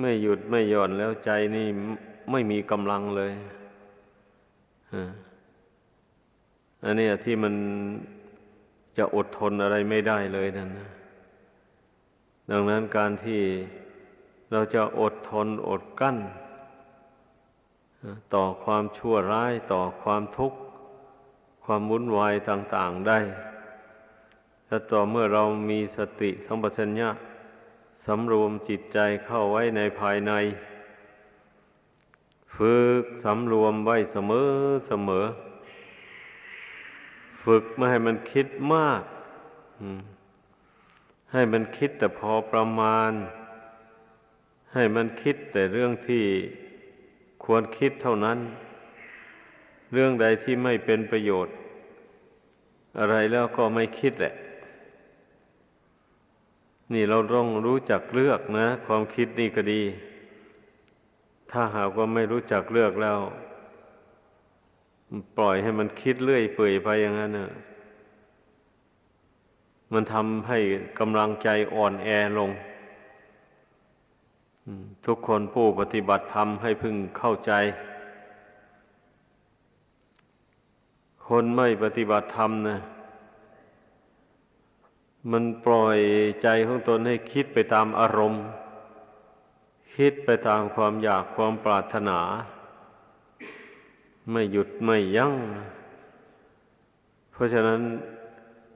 ไม่หยุดไม่หย่อนแล้วใจนี่ไม่มีกำลังเลยอันนี้ที่มันจะอดทนอะไรไม่ได้เลยนั่นนะดังนั้นการที่เราจะอดทนอดกั้น ต่อความชั่วร้ายต่อความทุกข์ ความวุ่นวายต่าง ๆได้ถ้าต่อเมื่อเรามีสติสัมปชัญญะ สำรวมจิตใจเข้าไว้ในภายใน ฝึกสำรวมไว้เสมอเสมอ ฝึกไม่ให้มันคิดมาก ให้มันคิดแต่พอประมาณ ให้มันคิดแต่เรื่องที่ควรคิดเท่านั้น เรื่องใดที่ไม่เป็นประโยชน์ อะไรแล้วก็ไม่คิดแหละ นี่เราต้องรู้จักเลือกนะ ความคิดนี่ก็ดี ถ้าหากว่าไม่รู้จักเลือกแล้ว ปล่อยให้มันคิดเรื่อยเปื่อยไปอย่างนั้นเนะมันทำให้กำลังใจอ่อนแอลง ทุกคนผู้ปฏิบัติธรรมให้พึงเข้าใจ คนไม่ปฏิบัติธรรมนะ มันปล่อยใจของตนให้คิดไปตามอารมณ์ คิดไปตามความอยากความปรารถนา ไม่หยุดไม่ยัง้ง เพราะฉะนั้น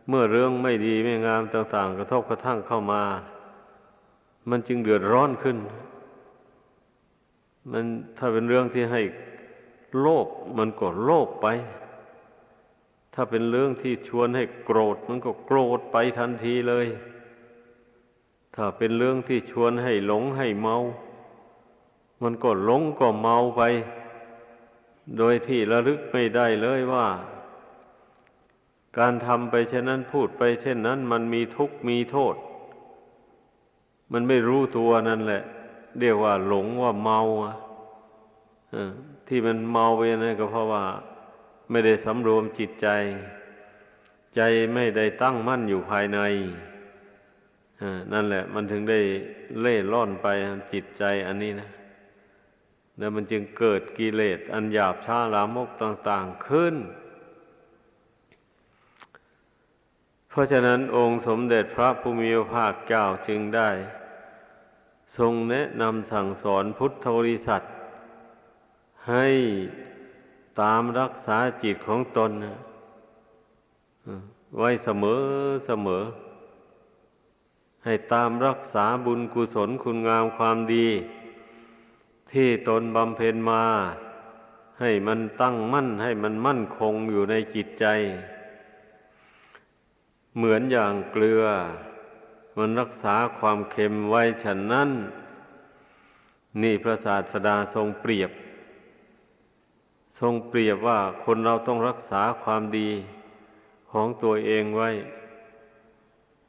เมื่อเรื่องไม่ดีไม่งามต่าง ๆ กระทบกระทั่งเข้ามา มันจึงเดือดร้อนขึ้น มันถ้าเป็นเรื่องที่ให้โลภมันก็โลภไป ถ้าเป็นเรื่องที่ชวนให้โกรธมันก็โกรธไปทันทีเลย ถ้าเป็นเรื่องที่ชวนให้หลงให้เมา มันก็หลงก็เมาไป โดยที่ระลึกไม่ได้เลยว่า การทำไปเช่นนั้นพูดไปเช่นนั้น มันมีทุกข์มีโทษ มันไม่รู้ตัวนั่นแหละ เรียกว่าหลงว่าเมาที่มันเมาไปนั่นก็เพราะว่า ไม่ได้สำรวมจิตใจ ใจไม่ได้ตั้งมั่นอยู่ภายในนั่นแหละ มันถึงได้เล่ล่อนไปจิตใจอันนี้นะ แล้วมันจึงเกิดกิเลสอันหยาบช้าลามกต่าง ๆขึ้น เพราะฉะนั้นองค์สมเด็จพระภูมิภาคเจ้าจึงได้ ทรงแนะนำสั่งสอนพุทธบริษัทให้ ตามรักษาจิตของตนไว้เสมอเสมอ ให้ตามรักษาบุญกุศลคุณงามความดี ที่ตนบำเพ็ญมา ให้มันตั้งมั่นให้มันมั่นคงอยู่ในจิตใจ เหมือนอย่างเกลือ มันรักษาความเค็มไว้ฉันนั้น นี่พระศาสดาทรงเปรียบ ทรงเปรียบว่าคนเราต้องรักษาความดีของตัวเองไว้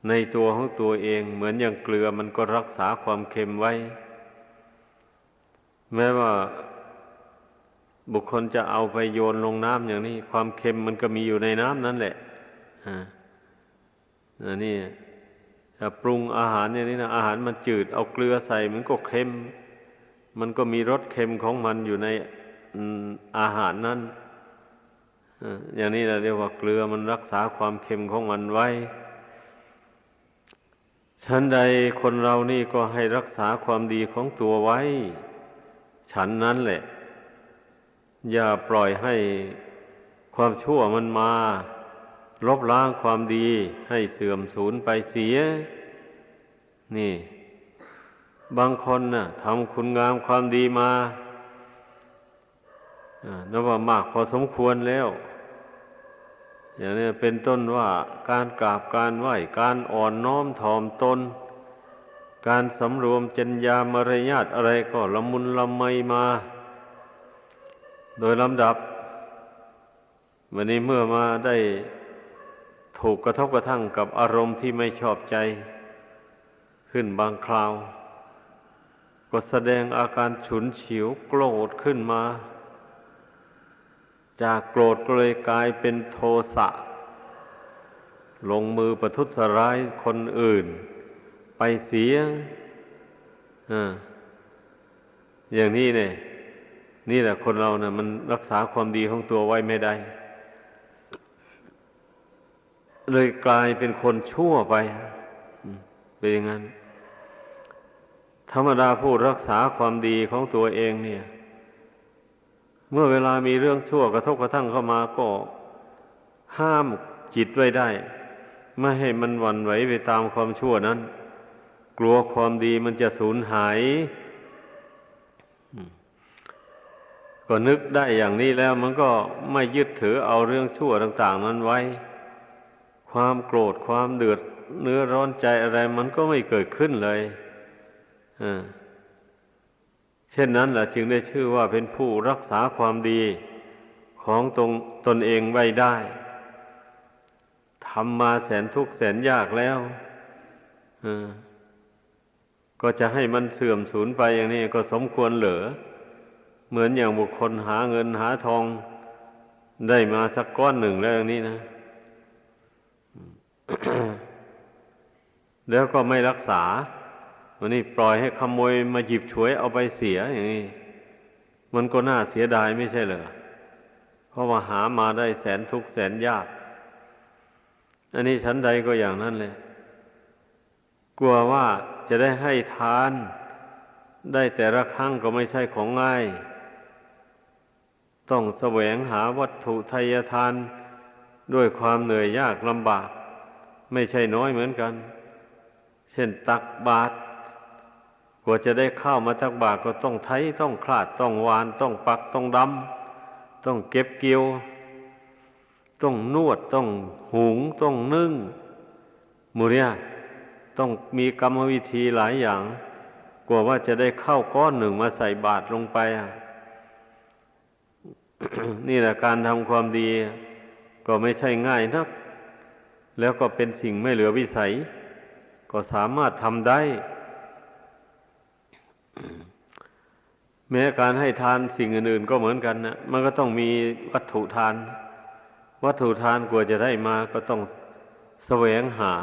ในตัวของตัวเองเหมือนอย่างเกลือมันก็รักษาความเค็มไว้ แม้ว่าบุคคลจะเอาไปโยนลงน้ำอย่างนี้ ความเค็มมันก็มีอยู่ในน้ำนั่นแหละอ่าอันนี้ถ้าปรุงอาหารอย่างนี้นะอาหารมันจืด เอาเกลือใส่มันก็เค็ม มันก็มีรสเค็มของมันอยู่ใน อาหารนั้นอย่างนี้เราเรียกว่าเกลือมันรักษาความเค็มของมันไว้ฉันใดคนเรานี่ก็ให้รักษาความดีของตัวไว้ ฉันนั้นแหละ อย่าปล่อยให้ความชั่วมันมา ลบล้างความดีให้เสื่อมสูญไปเสีย นี่ บางคนนะ่ะทำคุณงามความดีมา นับว่ามากพอสมควรแล้ว อย่างนี้เป็นต้นว่าการกราบการไหว้การอ่อนน้อมถ่อมตน การสำรวมจัญญามารยาทอะไรก็ละมุนละไมมา โดยลำดับวันนี้เมื่อมาได้ถูกกระทบกระทั่งกับอารมณ์ที่ไม่ชอบใจ ขึ้นบางคราว ก็แสดงอาการฉุนเฉียวโกรธขึ้นมา จากโกรธก็เลยกลายเป็นโทสะ ลงมือประทุษร้ายคนอื่น ไปเสียอย่างนี้เนี่ย นี่แหละคนเรานะ่ะ มันรักษาความดีของตัวไว้ไม่ได้ เลยกลายเป็นคนชั่วไปเป็นอย่างนั้น ธรรมดาผู้รักษาความดีของตัวเองเนี่ย เมื่อเวลามีเรื่องชั่วกระทบกระทั่งเข้ามาก็ห้ามจิตไว้ได้ ไม่ให้มันหวั่นไหวไปตามความชั่วนั้น กลัวความดีมันจะสูญหาย ก็นึกได้อย่างนี้แล้วมันก็ไม่ยึดถือเอาเรื่องชั่วต่าง ๆ นั้นไว้ ความโกรธความเดือดเนื้อร้อนใจอะไรมันก็ไม่เกิดขึ้นเลย เช่นนั้นแหละจึงได้ชื่อว่าเป็นผู้รักษาความดีของตรงตนเองไว้ได้ทำมาแสนทุกข์แสนยากแล้วก็จะให้มันเสื่อมสูญไปอย่างนี้ก็สมควรเหลือ เหมือนอย่างบุคคลหาเงินหาทองได้มาสักก้อนหนึ่งแล้วอย่างนี้นะแล้วก็ไม่รักษา วันนี้ปล่อยให้ขโมยมาหยิบฉวยเอาไปเสียอย่างนี้มันก็น่าเสียดายไม่ใช่เหรอเพราะว่าหามาได้แสนทุกแสนยาก อันนี้ชั้นใดก็อย่างนั้นเลย กลัวว่าจะได้ให้ทาน ได้แต่ละครั้งก็ไม่ใช่ของง่าย ต้องแสวงหาวัตถุทายทาน ด้วยความเหนื่อยยากลำบาก ไม่ใช่น้อยเหมือนกัน เช่นตักบาตร กว่าจะได้ข้าวมาทักบาทก็ต้องไถต้องคลาดต้องวาน ต้องปักต้องดำต้องเก็บเกี่ยว ต้องนวดต้องหุง ต้องนึ่งมูเรียต้องมีกรรมวิธีหลายอย่าง กว่าว่าจะได้ข้าวก้อนหนึ่งมาใส่บาตรลงไปนี่แหละการทำความดี ก็ไม่ใช่ง่ายนัก แล้วก็เป็นสิ่งไม่เหลือวิสัย ก็สามารถทำได้ แม้การให้ทานสิ่งอื่นๆก็เหมือนกันนะมันก็ต้องมีวัตถุทาน วัตถุทานกว่าจะได้มาก็ต้องแสวงหา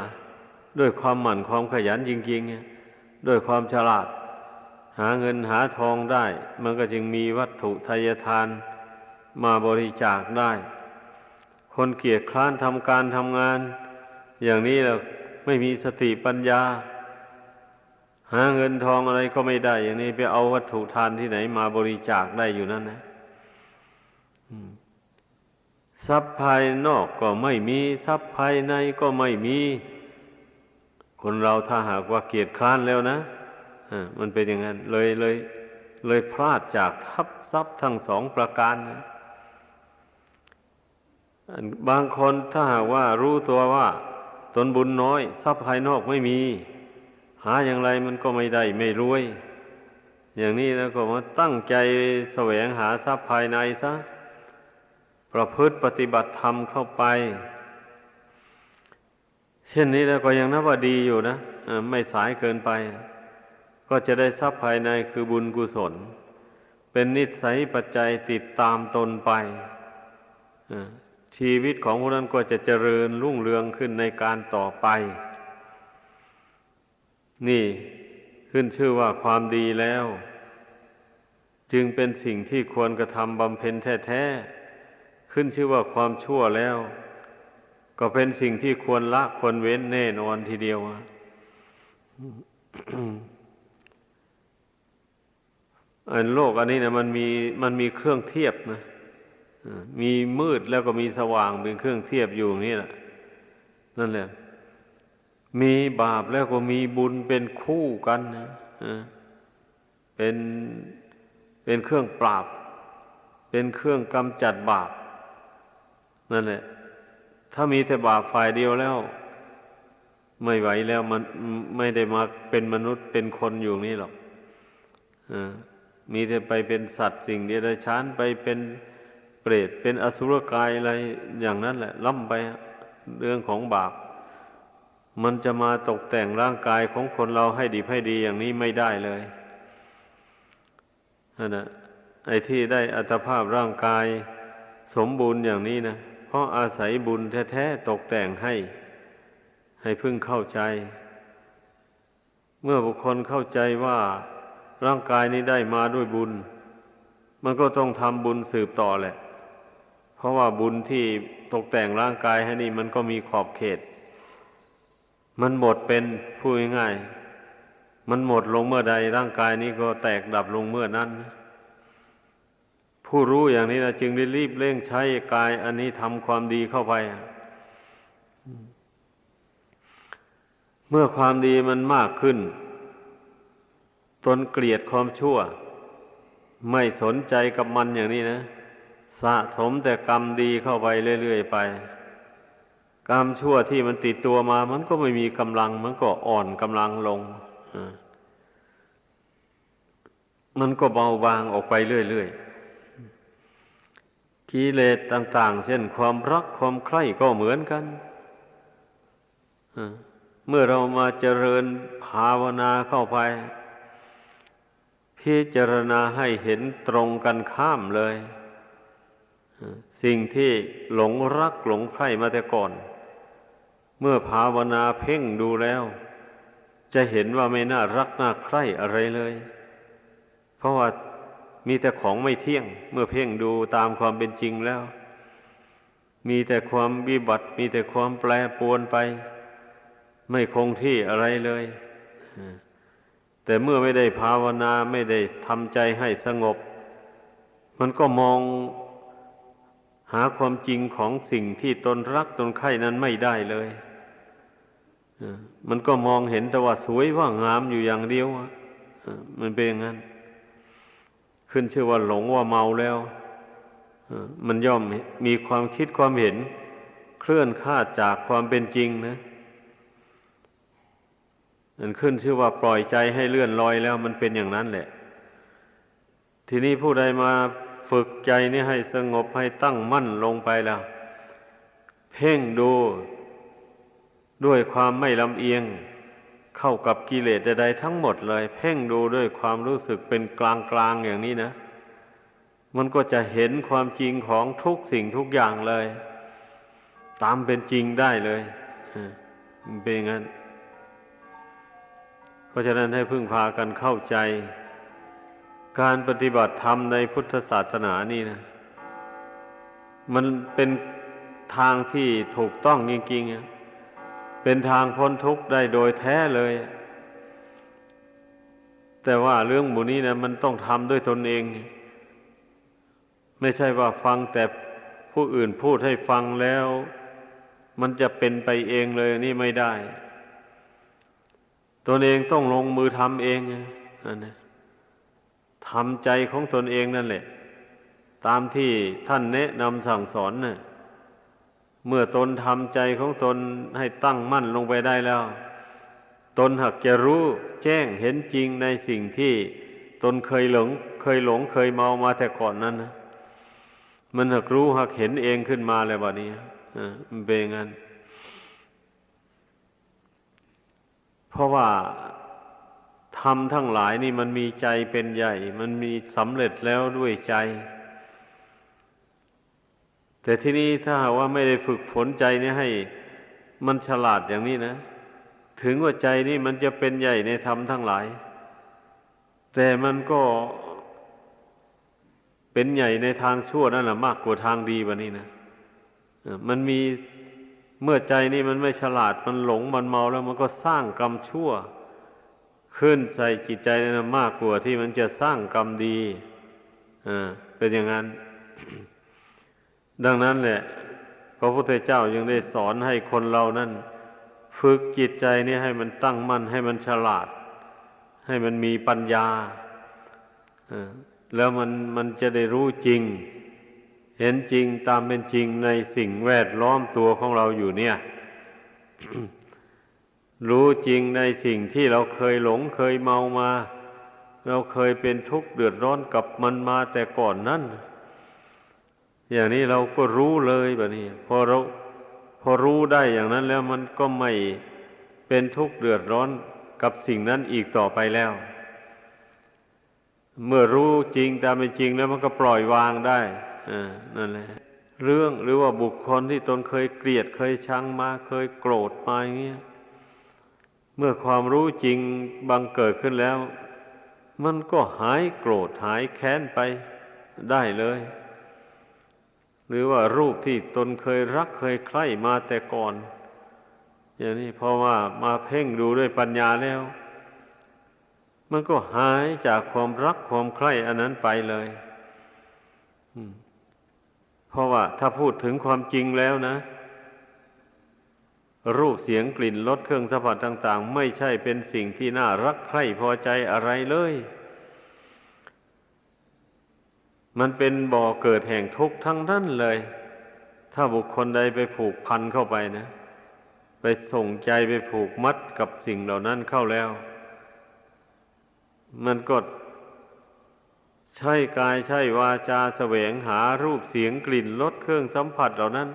ด้วยความหมั่นความขยันจริงๆด้วยความฉลาด หาเงินหาทองได้ มันก็จึงมีวัตถุทายทานมาบริจาคได้ คนเกียจคร้านทำการทำงาน อย่างนี้แล้วไม่มีสติปัญญา หาเงินทองอะไรก็ไม่ได้ อย่างนี้ไปเอาวัตถุทานที่ไหนมาบริจาคได้อยู่นั่นนะทรัพย์ภายนอกก็ไม่มีทรัพย์ภายในก็ไม่มี คนเราถ้าหากว่าเกียรติคร้านแล้วนะมันเป็นอย่างนั้น เลยเลย เลยพลาดจากทัพทรัพย์ทั้งสองประการนะบางคนถ้าหากว่ารู้ตัวว่า ตนบุญน้อย ทรัพย์ภายนอกไม่มี หาอย่างไรมันก็ไม่ได้ไม่รวย อย่างนี้แล้วก็มาตั้งใจแสวงหาทรัพย์ภายในซะ ประพฤติปฏิบัติธรรมเข้าไป เช่นนี้แล้วก็ยังนับว่าดีอยู่นะไม่สายเกินไป ก็จะได้ทรัพย์ภายในคือบุญกุศล เป็นนิสัยปัจจัยติดตามตนไปชีวิตของผู้นั้นก็จะเจริญรุ่งเรืองขึ้นในการต่อไป นี่ขึ้นชื่อว่าความดีแล้ว จึงเป็นสิ่งที่ควรกระทำบำเพ็ญแท้ๆขึ้นชื่อว่าความชั่วแล้ว ก็เป็นสิ่งที่ควรละควรเว้นแน่นอนทีเดียวอันโลกอันนี้นะมันมีมันมีเครื่องเทียบนะมีมืดแล้วก็มีสว่างเป็นเครื่องเทียบอยู่นี่แหละนั่นแหละ มีบาปแล้วก็มีบุญเป็นคู่กันนะเป็นเป็นเครื่องปราบ เป็นเครื่องกำจัดบาป นั่นแหละ ถ้ามีแต่บาปฝ่ายเดียวแล้ว ไม่ไหวแล้วมันไม่ได้มาเป็นมนุษย์เป็นคนอยู่นี่หรอกอมีแต่ไปเป็นสัตว์สิ่งเดรัจฉานไปเป็นเปรตเป็นอสุรกายอะไรอย่างนั้นแหละล่ำไปเรื่องของบาป มันจะมาตกแต่งร่างกายของคนเราให้ดีให้ดีอย่างนี้ไม่ได้เลยนั่นนะไอ้ที่ได้อัตภาพร่างกายสมบูรณ์อย่างนี้นะเพราะอาศัยบุญแท้ๆตกแต่งให้ ให้พึ่งเข้าใจ เมื่อบุคคลเข้าใจว่าร่างกายนี้ได้มาด้วยบุญ มันก็ต้องทำบุญสืบต่อแหละ เพราะว่าบุญที่ตกแต่งร่างกายให้นี่มันก็มีขอบเขต มันหมดเป็นพูดง่าย มันหมดลงเมื่อใดร่างกายนี้ก็แตกดับลงเมื่อนั้น ผู้รู้อย่างนี้นะจึงได้รีบเร่งใช้กาย อันนี้ทำความดีเข้าไป เมื่อความดีมันมากขึ้น ตนเกลียดความชั่ว ไม่สนใจกับมันอย่างนี้นะ สะสมแต่กรรมดีเข้าไปเรื่อยๆไป กรรมชั่วที่มันติดตัวมา มันก็ไม่มีกำลัง มันก็อ่อนกำลังลงมันก็เบาบางออกไปเรื่อยๆกิเลสต่าง ๆ เช่นความรักความใคร่ก็เหมือนกันเมื่อเรามาเจริญภาวนาเข้าไป พิจารณาให้เห็นตรงกันข้ามเลย สิ่งที่หลงรักหลงใคร่มาแต่ก่อน เมื่อภาวนาเพ่งดูแล้ว จะเห็นว่าไม่น่ารักน่าใคร่อะไรเลย เพราะว่ามีแต่ของไม่เที่ยง เมื่อเพ่งดูตามความเป็นจริงแล้ว มีแต่ความวิบัติ มีแต่ความแปรปรวนไป ไม่คงที่อะไรเลย แต่เมื่อไม่ได้ภาวนาไม่ได้ทำใจให้สงบ มันก็มองหาความจริงของสิ่งที่ตนรักตนใคร่นั้นไม่ได้เลย มันก็มองเห็นแต่ว่าสวยว่างามอยู่อย่างเดียวมันเป็นอย่างนั้น ขึ้นชื่อว่าหลงว่าเมาแล้วมันย่อมมีความคิดความเห็น เคลื่อนคาจากความเป็นจริงนะมันขึ้นชื่อว่าปล่อยใจให้เลื่อนลอยแล้ว มันเป็นอย่างนั้นแหละ ทีนี้ผู้ใดมาฝึกใจนี่ให้สงบให้ตั้งมั่นลงไปแล้ว เพ่งดู ด้วยความไม่ลำเอียง เข้ากับกิเลสใดๆทั้งหมดเลย เพ่งดูด้วยความรู้สึกเป็นกลางๆอย่างนี้นะ มันก็จะเห็นความจริงของทุกสิ่งทุกอย่างเลย ตามเป็นจริงได้เลยเป็นงั้น เพราะฉะนั้นให้พึ่งพากันเข้าใจ การปฏิบัติธรรมในพุทธศาสนานี่นะ มันเป็นทางที่ถูกต้องจริงๆ เป็นทางพ้นทุกข์ได้โดยแท้เลย แต่ว่าเรื่องบุนี้นะมันต้องทำด้วยตนเอง ไม่ใช่ว่าฟังแต่ผู้อื่นพูดให้ฟังแล้ว มันจะเป็นไปเองเลยนี่ไม่ได้ ตนเองต้องลงมือทำเองนั่นนะทำใจของตนเองนั่นแหละ ตามที่ท่านแนะนำสั่งสอนนะ่ะ เมื่อตนทำใจของตนให้ตั้งมั่นลงไปได้แล้ว ตนหักจะรู้แจ้งเห็นจริงในสิ่งที่ตนเคยหลง เคยหลงเคยเมามาแต่ก่อนนั้นนะมันหักรู้หักเห็นเองขึ้นมาแล้วบัดนี้อ่ามันเป็นงั้น เพราะว่าทำทั้งหลายนี่มันมีใจเป็นใหญ่ มันมีสำเร็จแล้วด้วยใจ แต่ที่นี้ถ้าว่าไม่ได้ฝึกฝนใจนี่ให้มันฉลาดอย่างนี้นะ ถึงว่าใจนี่มันจะเป็นใหญ่ในธรรมทั้งหลาย แต่มันก็เป็นใหญ่ในทางชั่วนั่นแหละมากกว่าทางดีวะนี่นะมันมีเมื่อใจนี่มันไม่ฉลาดมันหลงมันเมาแล้วมันก็สร้างกรรมชั่ว ขึ้นใส่จิตใจนั่นมากกว่าที่มันจะสร้างกรรมดีอ่าเป็นอย่างนั้น ดังนั้นแหละพระพุทธเจ้ายังได้สอนให้คนเรานั้น ฝึกจิตใจนี่ให้มันตั้งมั่น ให้มันฉลาด ให้มันมีปัญญาแล้วมันมันจะได้รู้จริง เห็นจริงตามเป็นจริงในสิ่งแวดล้อมตัวของเราอยู่เนี่ย รู้จริงในสิ่งที่เราเคยหลงเคยเมามา เราเคยเป็นทุกข์เดือดร้อนกับมันมาแต่ก่อนนั้น อย่างนี้เราก็รู้เลยแบบนี้ พอเราพอรู้ได้อย่างนั้นแล้วมันก็ไม่เป็นทุกข์เดือดร้อนกับสิ่งนั้นอีกต่อไปแล้ว เมื่อรู้จริงตามเป็นจริงแล้วมันก็ปล่อยวางได้นั่นแหละเรื่องหรือว่าบุคคลที่ตนเคยเกลียดเคยชังมาเคยโกรธมาอย่างเงี้ยเมื่อความรู้จริงบังเกิดขึ้นแล้วมมันก็หายโกรธหายแค้นไปได้เลย หรือว่ารูปที่ตนเคยรักเคยใคร่มาแต่ก่อน อย่างนี้เพราะว่ามาเพ่งดูด้วยปัญญาแล้ว มันก็หายจากความรักความใคร่อันนั้นไปเลยเพราะว่าถ้าพูดถึงความจริงแล้วนะ รูปเสียงกลิ่นรสเครื่องสัมผัสต่าง ๆ ไม่ใช่เป็นสิ่งที่น่ารักใคร่พอใจอะไรเลย มันเป็นบ่อเกิดแห่งทุกข์ทั้งนั้นเลย ถ้าบุคคลใดไปผูกพันเข้าไปนะ ไปส่งใจไปผูกมัดกับสิ่งเหล่านั้นเข้าแล้ว มันก็ใช่กายใช่วาจาแสวงหารูปเสียงกลิ่นรสเครื่องสัมผัสเหล่านั้น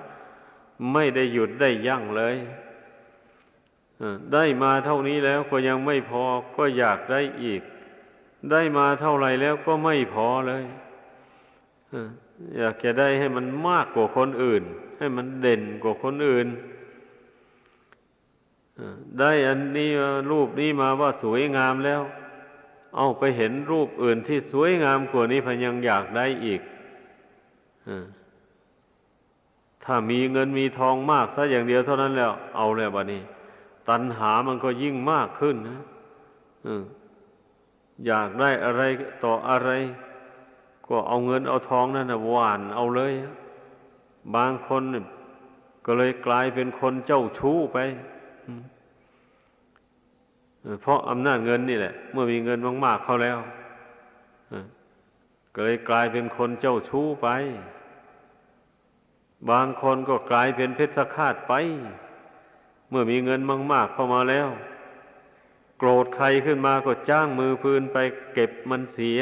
ไม่ได้หยุดได้ยั้งเลยได้มาเท่านี้แล้วก็ยังไม่พอก็อยากได้อีก ได้มาเท่าไรแล้วก็ไม่พอเลย อยากจะได้ให้มันมากกว่าคนอื่น ให้มันเด่นกว่าคนอื่นได้อันนี้รูปนี้มาว่าสวยงามแล้ว เอาไปเห็นรูปอื่นที่สวยงามกว่านี้พยังอยากได้อีกถ้ามีเงินมีทองมากซะอย่างเดียวเท่านั้นแล้ว เอาแล้วบะนี้ ตัณหามันก็ยิ่งมากขึ้นนะอยากได้อะไรต่ออะไร ก็เอาเงินเอาทองนั่นนะหวานเอาเลย บางคนก็เลยกลายเป็นคนเจ้าชู้ไป เพราะอำนาจเงินนี่แหละ เมื่อมีเงินมากๆเข้าแล้วก็เลยกลายเป็นคนเจ้าชู้ไป บางคนก็กลายเป็นเพชฌฆาตไป เมื่อมีเงินมาก ๆ เข้ามาแล้ว โกรธใครขึ้นมาก็จ้างมือปืนไปเก็บมันเสีย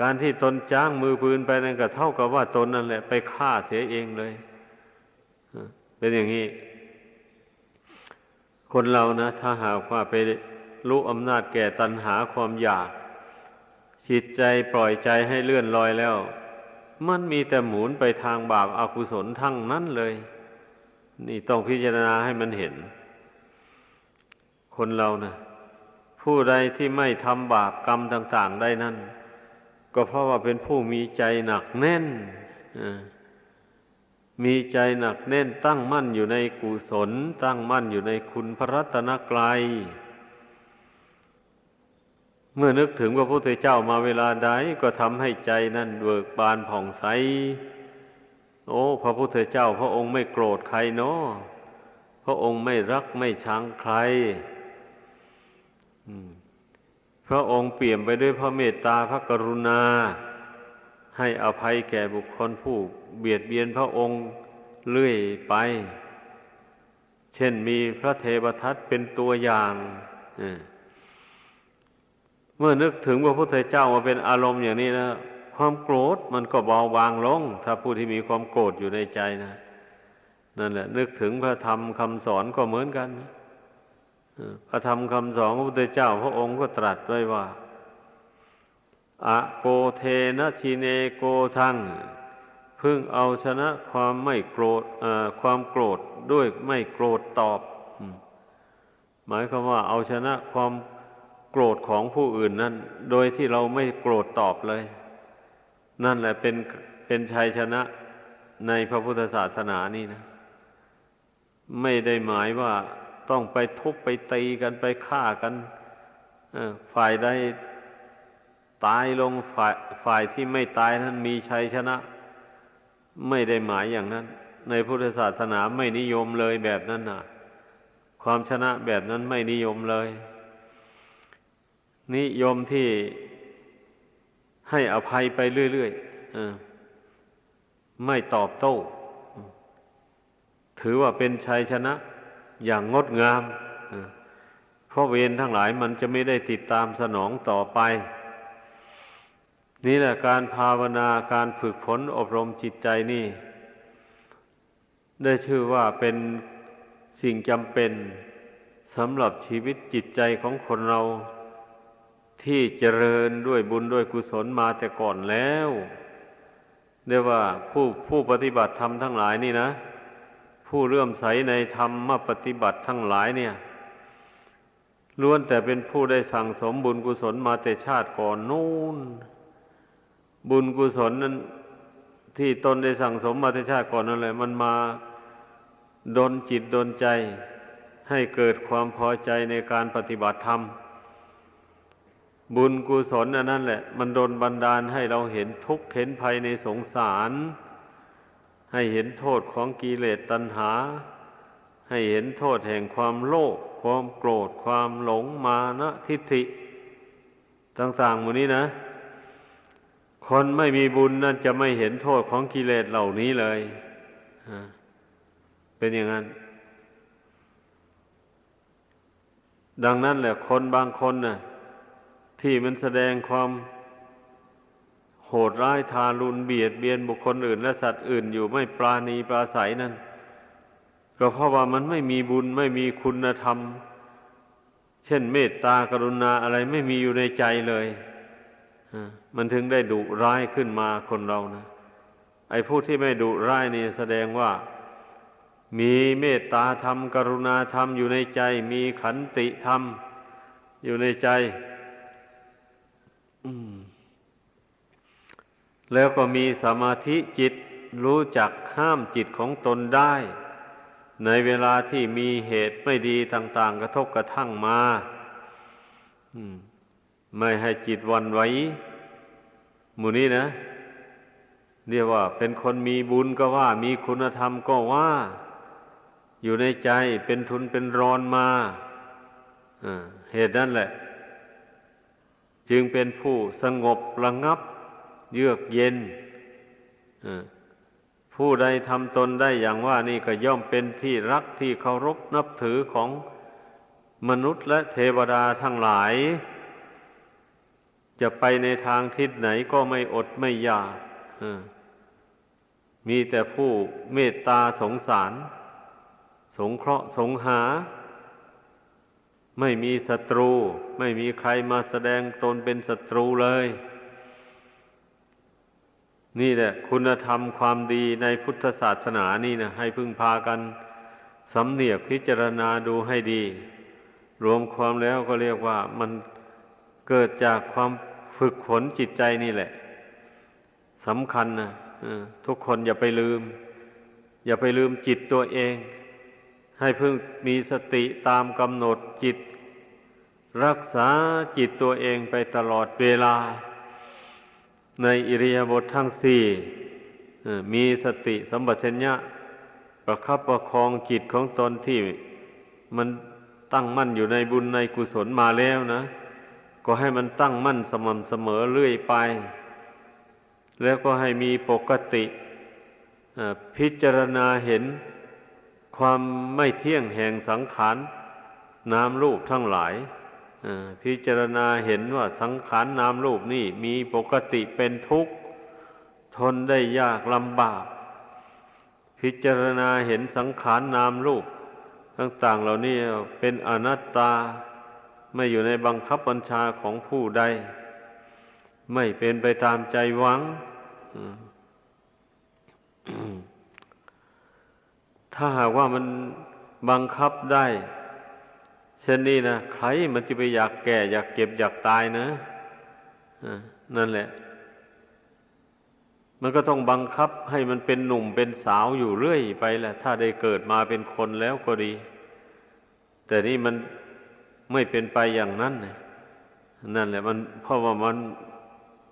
การที่ตนจ้างมือปืนไปนั่นก็เท่ากับว่าตนนั่นแหละ ไปฆ่าเสียเองเลยเป็นอย่างนี้ คนเรานะ ถ้าหากว่าไปรู้อำนาจแก่ตัณหาความอยากจิตใจปล่อยใจให้เลื่อนลอยแล้ว มันมีแต่หมุนไปทางบาปอากุศลทั้งนั้นเลย นี่ต้องพิจารณาให้มันเห็น คนเรานะ ผู้ใดที่ไม่ทำบาปกรรมต่าง ๆ ได้นั่น ก็เพราะว่าเป็นผู้มีใจหนักแน่นมีใจหนักแน่นตั้งมั่นอยู่ในกุศล ตั้งมั่นอยู่ในคุณพระรัตนกรัยเมื่อนึกถึงพระพุทธเจ้ามาเวลาใดก็ทำให้ใจนั่นเบิกบานผ่องใส โอ้ พระพุทธเจ้า พระองค์ไม่โกรธใครเนาะพระองค์ไม่รักไม่ชังใคร พระองค์เปี่ยมไปด้วยพระเมตตาพระกรุณา ให้อภัยแก่บุคคลผู้เบียดเบียนพระองค์เรื่อยไป เช่นมีพระเทวทัตเป็นตัวอย่างเมื่อนึกถึงพระพุทธเจ้ามาเป็นอารมณ์อย่างนี้นะความโกรธมันก็เบาบางลง ถ้าผู้ที่มีความโกรธอยู่ในใจนะนั่นแหละ นึกถึงพระธรรมคำสอนก็เหมือนกัน พระธรรมคำสอนพระพุทธเจ้า พระองค์ก็ตรัสไว้ว่า อะโกเทนะชีเนโกทังพึ่งเอาชนะความไม่โกรธความโกรธด้วยไม่โกรธตอบ หมายความว่าเอาชนะความโกรธของผู้อื่นนั้น โดยที่เราไม่โกรธตอบเลย นั่นแหละเป็นเป็นชัยชนะในพระพุทธศาสนานี่นะ ไม่ได้หมายว่า ต้องไปทุบไปตีกันไปฆ่ากันฝ่ายใดตายลงฝ่ายฝ่ายที่ไม่ตายนั้นมีชัยชนะ ไม่ได้หมายอย่างนั้น ในพุทธศาสนาไม่นิยมเลยแบบนั้นนะความชนะแบบนั้นไม่นิยมเลย นิยมที่ให้อภัยไปเรื่อยๆไม่ตอบโต้ ถือว่าเป็นชัยชนะ อย่างงดงาม เพราะเวรทั้งหลายมันจะไม่ได้ติดตามสนองต่อไป นี่แหละการภาวนาการฝึกฝนอบรมจิตใจนี่ ได้ชื่อว่าเป็นสิ่งจำเป็นสำหรับชีวิตจิตใจของคนเราที่เจริญด้วยบุญด้วยกุศลมาแต่ก่อนแล้วเรียกว่าผู้ผู้ปฏิบัติธรรมทั้งหลายนี่นะ ผู้เลื่อมใสในธรรมมาปฏิบัติทั้งหลายเนี่ยล้วนแต่เป็นผู้ได้สั่งสมบุญกุศลมาแต่ชาติก่อนนู่น บุญกุศลนั้น ที่ตนได้สั่งสมมาแต่ชาติก่อนนั่นแหละ มันมาดนจิตดนใจ ให้เกิดความพอใจในการปฏิบัติธรรม บุญกุศลอันนั้นแหละ มันดนบันดาลให้เราเห็นทุกข์เห็นภัยในสงสาร ให้เห็นโทษของกิเลสตัณหา ให้เห็นโทษแห่งความโลภความโกรธความหลงมานะทิฏฐิ ต่างๆหมดนี้นะ คนไม่มีบุญนั่นจะไม่เห็นโทษของกิเลสเหล่านี้เลยเป็นอย่างนั้น ดังนั้นแหละคนบางคนน่ะที่มันแสดงความ โหดร้ายทารุณเบียดเบียนบุคคลอื่น และสัตว์อื่นอยู่ไม่ปราณีปราศัยนั่นก็เพราะว่ามันไม่มีบุญไม่มีคุณธรรม เช่นเมตตากรุณาอะไรไม่มีอยู่ในใจเลยมันถึงได้ดุร้ายขึ้นมาคนเรานะ ไอ้ผู้ที่ไม่ดุร้ายนี่แสดงว่า มีเมตตาธรรม กรุณาธรรมอยู่ในใจ มีขันติธรรมอยู่ในใจ อืม แล้วก็มีสมาธิจิตรู้จักห้ามจิตของตนได้ ในเวลาที่มีเหตุไม่ดีต่าง ๆ กระทบกระทั่งมาไม่ให้จิตวันไหวหมู่นี้นะ เรียกว่า เป็นคนมีบุญก็ว่า มีคุณธรรมก็ว่า อยู่ในใจเป็นทุนเป็นรอนมาเหตุนั้นแหละ จึงเป็นผู้สงบระงับ เยือกเย็นผู้ใดทำตนได้อย่างว่านี่ก็ย่อมเป็นที่รักที่เคารพนับถือของมนุษย์และเทวดาทั้งหลาย จะไปในทางทิศไหนก็ไม่อดไม่ยากมีแต่ผู้เมตตาสงสาร สงเคราะห์สงหา ไม่มีศัตรู ไม่มีใครมาแสดงตนเป็นศัตรูเลย นี่แหละคุณธรรมความดีในพุทธศาสนานี่นะให้พึ่งพากันสำเนียกพิจารณาดูให้ดี รวมความแล้วก็เรียกว่ามันเกิดจากความฝึกฝนจิตใจนี่แหละสำคัญนะทุกคนอย่าไปลืม อย่าไปลืมจิตตัวเอง ให้เพิ่งมีสติตามกำหนดจิต รักษาจิตตัวเองไปตลอดเวลา ในอิริยาบถททั้งสี่มีสติสัมปชัญญะประคับประคองจิตของตนที่มันตั้งมั่นอยู่ในบุญในกุศลมาแล้วนะ ก็ให้มันตั้งมั่นสม่ำเสมอเรื่อยไป แล้วก็ให้มีปกติพิจารณาเห็นความไม่เที่ยงแห่งสังขารนามรูปทั้งหลาย พิจารณาเห็นว่าสังขารนามรูปนี่มีปกติเป็นทุกข์ ทนได้ยากลำบาก พิจารณาเห็นสังขารนามรูป ต่างๆเหล่านี้เป็นอนัตตาไม่อยู่ในบังคับบัญชาของผู้ใด ไม่เป็นไปตามใจหวัง ถ้าหากว่ามันบังคับได้ เช่นนี้นะใครมันจะไปอยากแก่ อยากเก็บอยากตายนะนั่นแหละ มันก็ต้องบังคับให้มันเป็นหนุ่มเป็นสาวอยู่เรื่อยไปแหละ ถ้าได้เกิดมาเป็นคนแล้วก็ดี แต่นี่มันไม่เป็นไปอย่างนั้นนะนั่นแหละ มันเพราะว่ามัน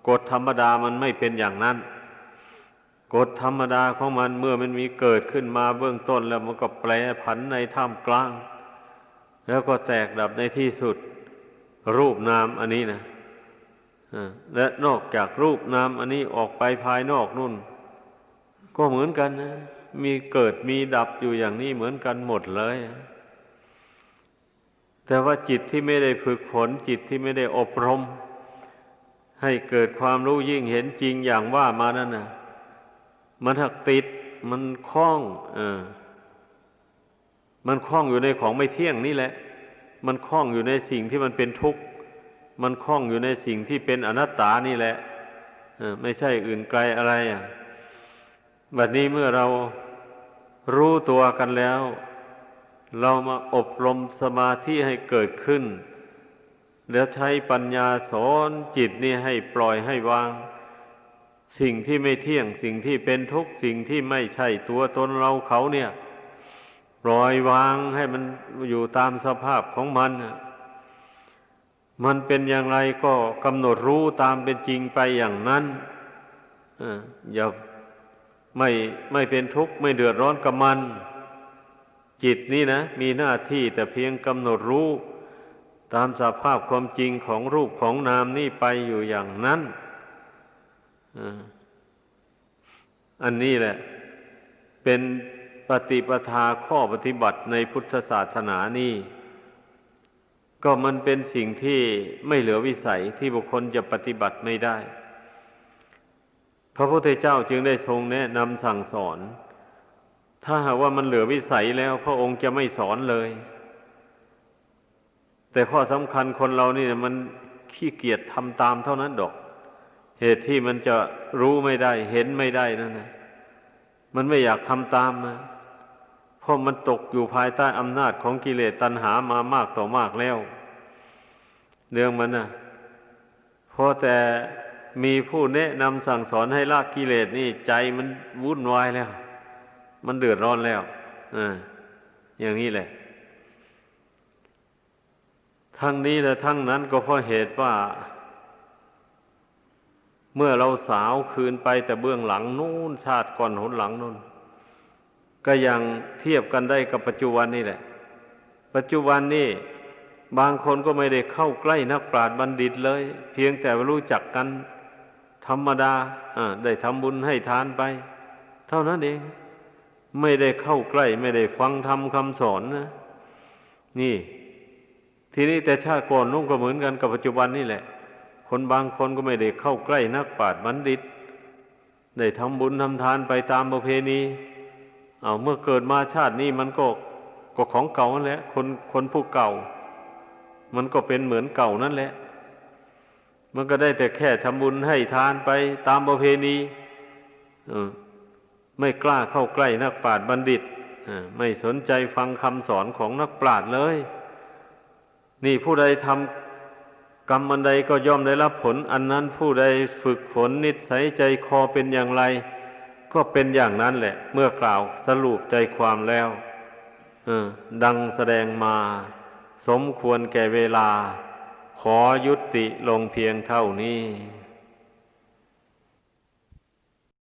กฎธรรมดามันไม่เป็นอย่างนั้นกฎธรรมดาของมันเมื่อมันมีเกิดขึ้นมาเบื้องต้นแล้วมันก็แปรผันในท่ามกลาง แล้วก็แตกดับในที่สุดรูปนามอันนี้นะและนอกจากรูปนามอันนี้ออกไปภายนอกนู่น ก็เหมือนกันนะมีเกิดมีดับอยู่อย่างนี้เหมือนกันหมดเลย แต่ว่าจิตที่ไม่ได้ฝึกฝนจิตที่ไม่ได้อบรม ให้เกิดความรู้ยิ่งเห็นจริงอย่างว่ามานั่นนะมันหักติดมันคล้อง เออ มันคล้องอยู่ในของไม่เที่ยงนี่แหละ มันคล้องอยู่ในสิ่งที่มันเป็นทุกข์ มันคล้องอยู่ในสิ่งที่เป็นอนัตตานี่แหละไม่ใช่อื่นไกลอะไรอะบัดนี้เมื่อเรารู้ตัวกันแล้ว เรามาอบรมสมาธิให้เกิดขึ้น แล้วใช้ปัญญาสอนจิตนี่ให้ปล่อยให้วาง สิ่งที่ไม่เที่ยงสิ่งที่เป็นทุกข์สิ่งที่ไม่ใช่ตัวตนเราเขาเนี่ย ปล่อยวางให้มันอยู่ตามสภาพของมัน มันเป็นอย่างไรก็กำหนดรู้ตามเป็นจริงไปอย่างนั้นเอออย่าไม่ไม่เป็นทุกข์ไม่เดือดร้อนกับมัน จิตนี่นะ มีหน้าที่แต่เพียงกำหนดรู้ตามสภาพความจริงของรูปของนามนี่ไปอยู่อย่างนั้น อันนี้แหละ เป็น ปฏิปทาข้อปฏิบัติในพุทธศาสนานี่ ก็มันเป็นสิ่งที่ไม่เหลือวิสัยที่บุคคลจะปฏิบัติไม่ได้ พระพุทธเจ้าจึงได้ทรงแนะนำสั่งสอน ถ้าหากว่ามันเหลือวิสัยแล้วพระองค์จะไม่สอนเลย แต่ข้อสำคัญคนเรานี่มันขี้เกียจทำตามเท่านั้นดอก เหตุที่มันจะรู้ไม่ได้ เห็นไม่ได้นั่นนะมันไม่อยากทำตามนะ เพราะมันตกอยู่ภายใต้อำนาจของกิเลสตัณหามามากต่อมากแล้ว เรื่องมันนะเพราะแต่มีผู้แนะนำสั่งสอนให้ละกิเลสนี่ใจมันวุ่นวายแล้ว มันเดือดร้อนแล้วออย่างนี้แหละ ทั้งนี้และทั้งนั้นก็เพราะเหตุว่า เมื่อเราสาวคืนไปแต่เบื้องหลังนู่นชาติก่อนหนหลังนู่น ก็ยังเทียบกันได้กับปัจจุบันนี่แหละ ปัจจุบันนี่บางคนก็ไม่ได้เข้าใกล้นักปราชญ์บัณฑิตเลย เพียงแต่รู้จักกันธรรมดาอ่าได้ทำบุญให้ทานไป เท่านั้นเอง ไม่ได้เข้าใกล้ ไม่ได้ฟังธรรมคำสอนนะ นี่ ทีนี้แต่ชาติก่อนนุ่งก็เหมือนกันกับปัจจุบันนี่แหละ คนบางคนก็ไม่ได้เข้าใกล้นักปราชญ์บัณฑิต ได้ทำบุญทำทานไปตามประเพณี เอาเมื่อเกิดมาชาตินี้มันก็ก็ของเก่านั่นแหละ คนคนผู้เก่า มันก็เป็นเหมือนเก่านั่นแหละ มันก็ได้แต่แค่ทำบุญให้ทานไปตามประเพณีอไม่กล้าเข้าใกล้นักปราชญ์บัณฑิตอไม่สนใจฟังคำสอนของนักปราชญ์เลย นี่ผู้ใดทำกรรมอันใดก็ย่อมได้รับผล อันนั้นผู้ใดฝึกฝนนิสัยใจคอเป็นอย่างไร ก็เป็นอย่างนั้นแหละ เมื่อกล่าวสรุปใจความแล้วดังแสดงมา สมควรแก่เวลา ขอยุติลงเพียงเท่านี้